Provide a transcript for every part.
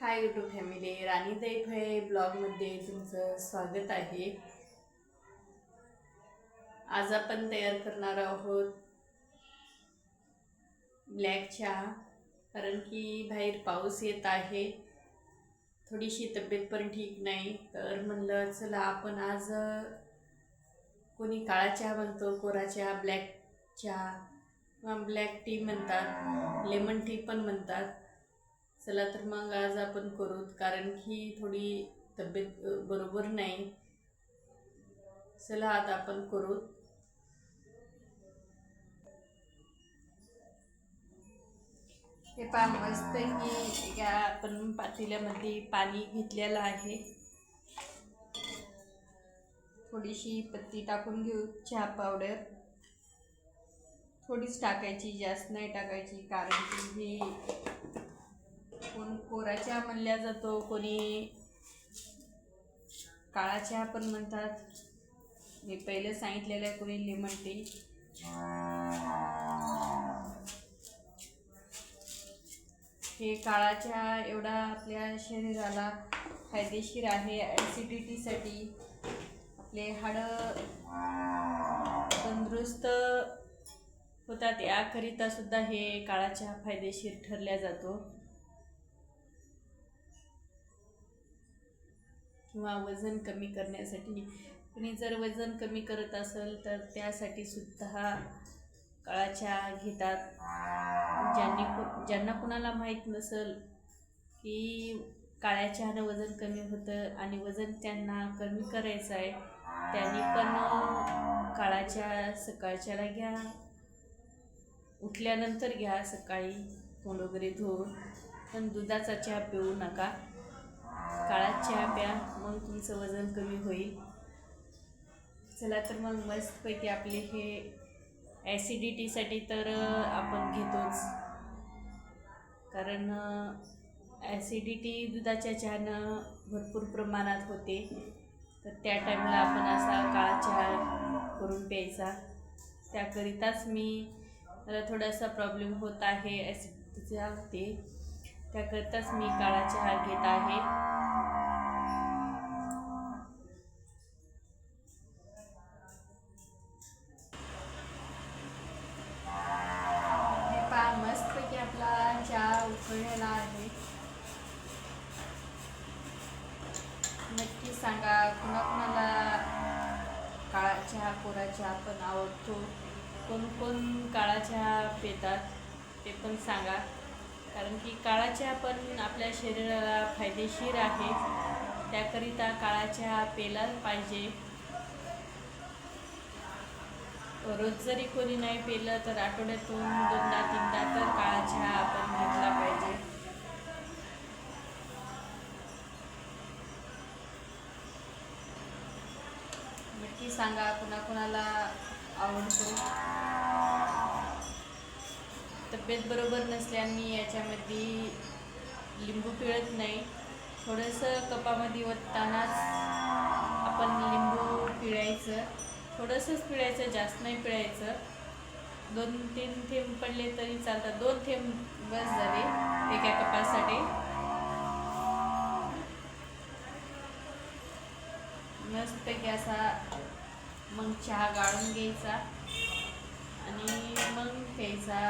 हाय YouTube family राणी दैफ ब्लॉगमध्ये तुमचं स्वागत आहे. आज आपण तयार करणार आहोत ब्लॅक चहा कारण की बाहेर पाऊस येत आहे. थोडीशी तब्येत पण ठीक नाही तर म्हणलं चला आपण आज कोणी काळा चहा म्हणतो कोरा चहा ब्लॅक चहा किंवा ब्लॅक टी म्हणतात लेमन टी पण म्हणतात. चला तर मग आज आपण करू कारण की थोडी तब्येत बरोबर नाही. चला आता आपण करू हे पा मस्त की या आपण पातेल्यामध्ये पाणी घेतलेलं आहे. थोडीशी पत्ती टाकून घेऊ चहा पावडर. थोडीच टाकायची जास्त नाही टाकायची कारण की हे कोण कोरा चहा म्हणल्या जातो कोणी काळा चहा पण म्हणतात. मी पहिले सांगितलेलं आहे कोणी लेमन टी हे काळा चहा एवढा आपल्या शरीराला फायदेशीर आहे ॲसिडिटीसाठी आपले हाडं तंदुरुस्त होतात याकरिता सुद्धा हे काळा चहा फायदेशीर ठरला जातो. किंवा वजन कमी करण्यासाठी. कुणी जर वजन कमी करत असेल तर त्यासाठी सुद्धा काळा चहा घेतात. ज्यांनी कु ज्यांना कुणाला माहीत नसेल की काळ्या चहानं वजन कमी होतं आणि वजन त्यांना कमी करायचं आहे त्यांनी पण काळा चहा सकाळच्याला घ्या. उठल्यानंतर घ्या सकाळी तोंड वगैरे धुवून. पण दुधाचा चहा पिऊ नका. काळा चहा प्या मग तुमचं वजन कमी होईल. चला तर मग मस्तपैकी आपले हे ॲसिडिटीसाठी तर आपण घेतोच. कारण ॲसिडिटी दुधाच्या चहानं भरपूर प्रमाणात होते. तर त्या टाईमला आपण असा काळा चहा करून प्यायचा. त्याकरिताच मी मला थोडासा प्रॉब्लेम होत आहे ॲसिडिटीचा होते. त्याकरिताच मी काळा चहा घेत आहे. चहा आहे. नक्की सांगा कुणाकुणाला काळा चहा कोरा चहा पण आवडतो? कोण कोण काळा चहा पितात ते पण सांगा. कारण की काळा चहा पण आपल्या शरीराला फायदेशीर आहे. त्याकरिता काळा चहा पेलाच पाहिजे. रोज जरी कोणी नाही पेलं तर आठवड्यातून दोनदा तीनदा तर काळा चहा आपण घेतला पाहिजे नक्की सांगा कुणाकुणाला आवडतो? तब्येत बरोबर नसल्याने याच्यामध्ये लिंबू पिळत नाही. थोडंसं कपामध्ये ओततानाच आपण लिंबू पिळायचं. थोडंसंच पिळायचं जास्त नाही पिळायचं. दोन तीन थेंब पडले तरी चालतात. दोन थेंब बस झाले एका कपासाठी. मस्तपैकी असा मग चहा गाळून घ्यायचा. आणि मग प्यायचा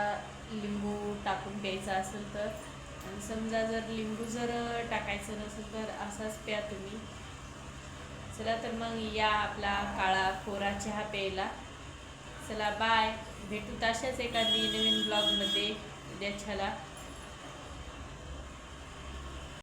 लिंबू टाकून प्यायचा असेल तर. आणि समजा जर लिंबू जर टाकायचं नसेल तर असाच प्या तुम्ही. चला तर मग या आपला काळा कोरा चहा प्यायला. चला बाय भेटू तशाच एखादी नवीन ब्लॉगमध्ये उद्याच्याला.